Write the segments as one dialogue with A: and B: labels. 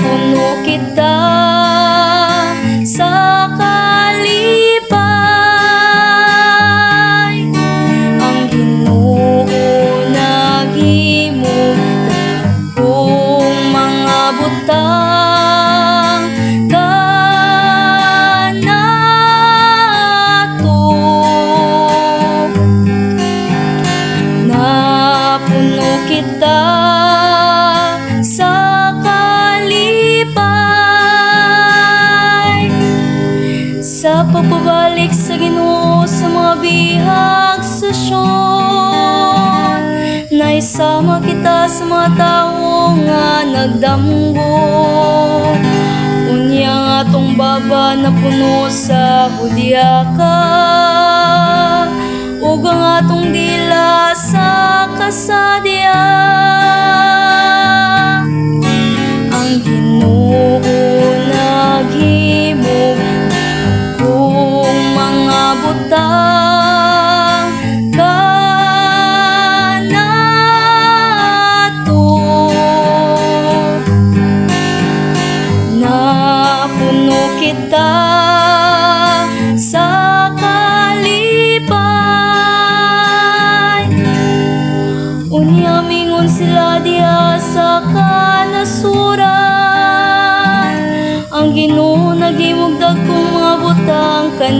A: puno kita. Sa ginoo sa mga bihag sa syon Naisama kita sa mga tao nga nagdamgo. Unya nga tong baba na puno sa hudyaka Uga nga tong dila sa kasadya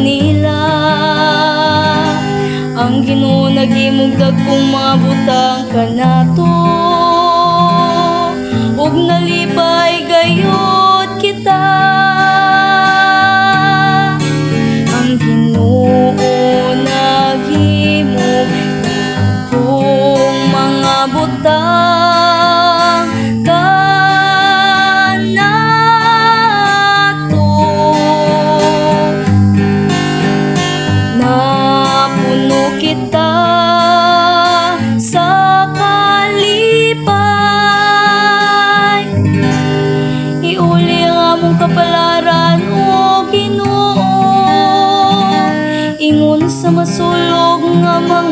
A: kanila Ang ginoo nagimugdag kong mga butang kanato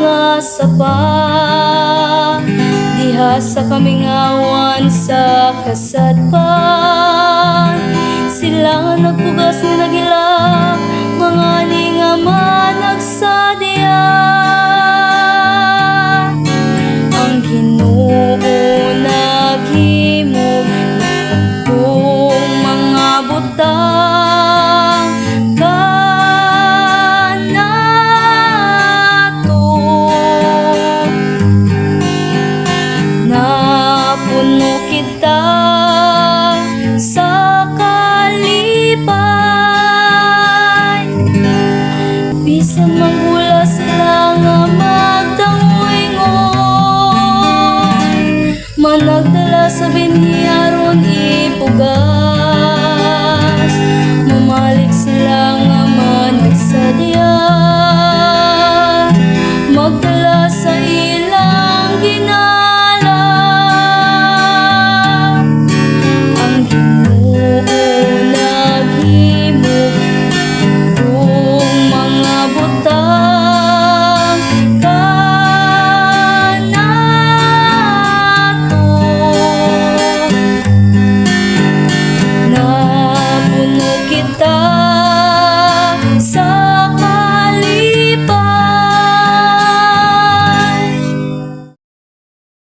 A: nga mga sapa Diha sa kaming awan sa kasadpan Sila nagpugas nga nagila Mga sair